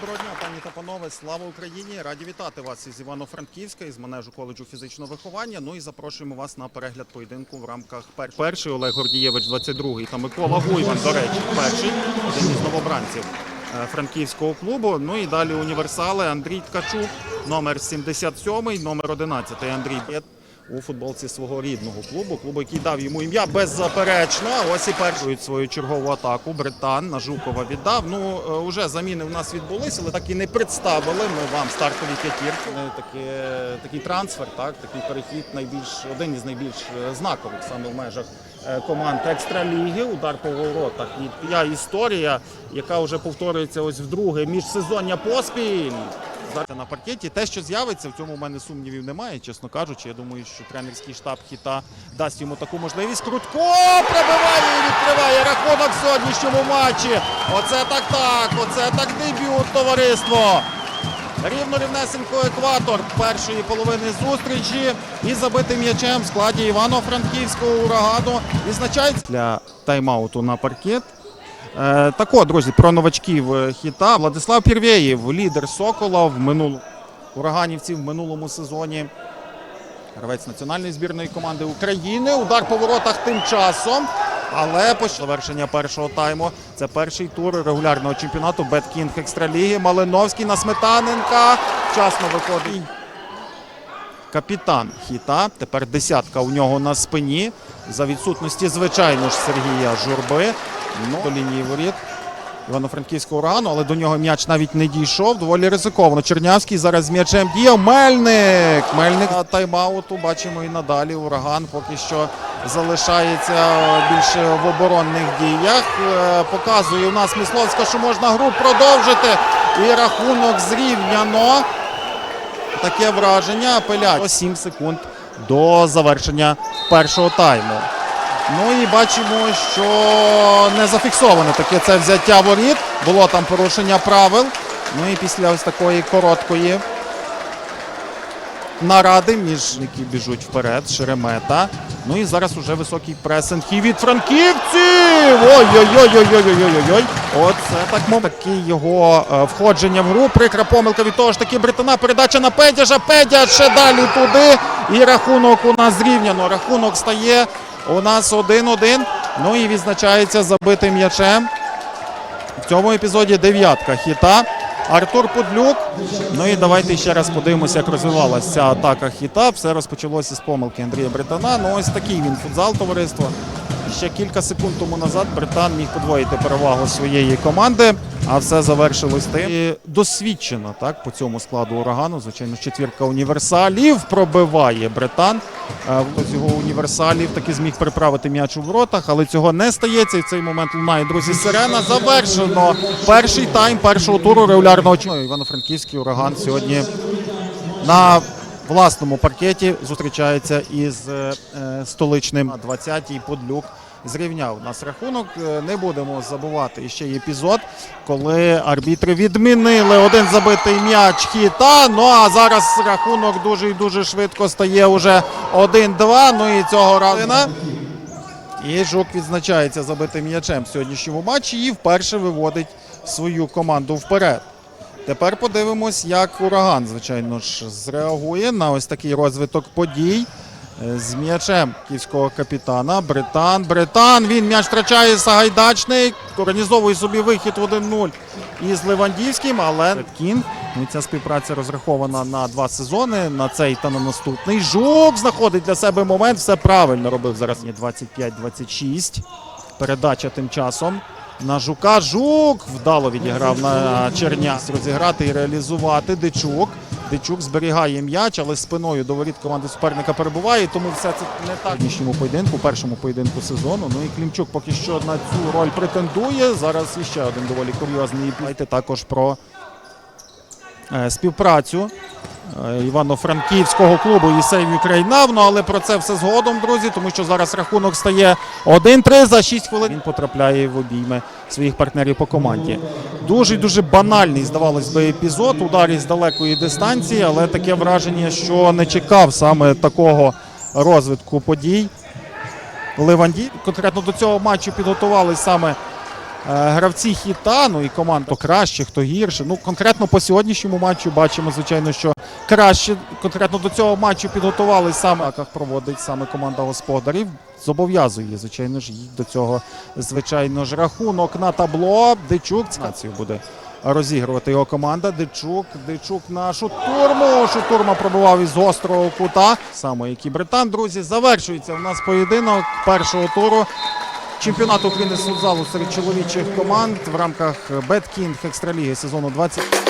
Доброго дня, пані та панове. Слава Україні! Раді вітати вас із Івано-Франківська, із манежу коледжу фізичного виховання. Ну і запрошуємо вас на перегляд поєдинку в рамках пер... перший Олег Гордієвич, 22-й та Микола Гуйван, до речі, перший один із новобранців е, франківського клубу. Ну і далі універсали Андрій Ткачук, номер 77, номер 11 Андрій у футболці свого рідного клубу, клубу, який дав йому ім'я беззаперечно. Ось і першують свою чергову атаку. Британ на Жукова віддав. Ну е, уже заміни в нас відбулися, але так і не представили. Ми вам стартові п'ятірки. Е, Таке, такий трансфер, так такий перехід найбільш один із найбільш е, знакових саме в межах е, команд екстраліги. Удар по воротах. І я історія, яка вже повторюється ось вдруге міжсезоння поспіль. Зараз на паркеті те, що з'явиться, в цьому в мене сумнівів немає, чесно кажучи. Я думаю, що тренерський штаб хіта дасть йому таку можливість. Крутко пробиває і відкриває рахунок в сьогоднішньому матчі. Оце так так, оце так дебют, товариство. Рівно рівнесенько екватор першої половини зустрічі і забитим м'ячем в складі Івано-Франківського урагану відзначається для тайм-ауту на паркет. Е, так от, друзі, про новачків е, хіта. Владислав Пірвєєв, лідер Сокола в минулому ураганівців в минулому сезоні. Гравець національної збірної команди України. Удар по воротах тим часом. Але по завершення першого тайму це перший тур регулярного чемпіонату Беткінг Екстраліги. Малиновський на Сметаненка. Вчасно виходить. Капітан хіта. Тепер десятка у нього на спині. За відсутності, звичайно ж, Сергія Журби. Ну, до лінії воріт Івано-Франківського урагану, але до нього м'яч навіть не дійшов. Доволі ризиковано. Чернявський зараз з м'ячем діяв. Мельник! Мельник на тайм-ауту. Бачимо і надалі. Ураган поки що залишається більше в оборонних діях. Е, Показує у нас Мисловська, що можна гру продовжити. І рахунок зрівняно. Таке враження. Апеляція. 7 секунд до завершення першого тайму. Ну і бачимо, що не зафіксоване таке це взяття воріт. Було там порушення правил. Ну і після ось такої короткої наради між які біжуть вперед, Шеремета. Ну і зараз уже високий пресинг і від франківців. Ой-ой-ой-ой-ой-ой-ой-ой. Оце так мов. Таке його е, входження в гру. Прикра помилка від того ж таки британа. Передача на Педяжа. Педяж ще далі туди. І рахунок у нас зрівняно. Рахунок стає у нас 1-1. Ну і відзначається забитим м'ячем. В цьому епізоді дев'ятка хіта. Артур Пудлюк. Ну і давайте ще раз подивимося, як розвивалася ця атака хіта. Все розпочалося з помилки Андрія Британа. Ну ось такий він футзал товариство. Ще кілька секунд тому назад Британ міг подвоїти перевагу своєї команди, а все завершилось тим. І досвідчено так по цьому складу урагану. Звичайно, четвірка універсалів пробиває Британ. Е, в Цього універсалів таки зміг приправити м'яч у воротах, але цього не стається. І в цей момент лунає друзі сирена. Завершено перший тайм першого туру регулярного чемпіонату. Івано-Франківський ураган сьогодні на власному паркеті зустрічається із е, е, столичним 20-й Подлюк. Зрівняв нас рахунок. Е, Не будемо забувати ще й епізод, коли арбітри відмінили один забитий м'яч хіта. Ну а зараз рахунок дуже і дуже швидко стає уже 1-2. Ну і цього разу. І Жук відзначається забитим м'ячем в сьогоднішньому матчі і вперше виводить свою команду вперед. Тепер подивимось, як ураган, звичайно ж, зреагує на ось такий розвиток подій. Е, З м'ячем київського капітана. Британ. Британ. Він м'яч втрачає Сагайдачний. Організовує собі вихід в 1-0 із Левандівським, але Кінг. Ну, ця співпраця розрахована на два сезони, на цей та на наступний. Жук знаходить для себе момент. Все правильно робив зараз. 25-26. Передача тим часом на Жука. Жук вдало відіграв на Черня. Розіграти і реалізувати. Дичук. Дичук зберігає м'яч, але спиною до воріт команди суперника перебуває. Тому все це не так. Сьогоднішньому поєдинку, першому поєдинку сезону. Ну і Клімчук поки що на цю роль претендує. Зараз іще один доволі курйозний. Давайте також про співпрацю. е, Івано-Франківського клубу Єсей Ukraine Ну, але про це все згодом, друзі, тому що зараз рахунок стає 1-3 за 6 хвилин. Він потрапляє в обійми своїх партнерів по команді. Дуже дуже банальний, здавалось би, епізод. Удар із далекої дистанції, але таке враження, що не чекав саме такого розвитку подій. Леванді конкретно до цього матчу підготували саме гравці хіта, ну і команд хто краще, хто гірше. Ну, конкретно по сьогоднішньому матчу бачимо, звичайно, що краще конкретно до цього матчу підготували саме як проводить саме команда господарів. Зобов'язує, звичайно ж, їх до цього, звичайно ж, рахунок на табло. Дичук націю буде розігрувати його команда. Дичук, Дичук на шутурму. Шутурма пробував із гострого кута. Саме як і британ, друзі. Завершується у нас поєдинок першого туру. Чемпіонату України з футзалу серед чоловічих команд в рамках Беткінг екстраліги сезону 20.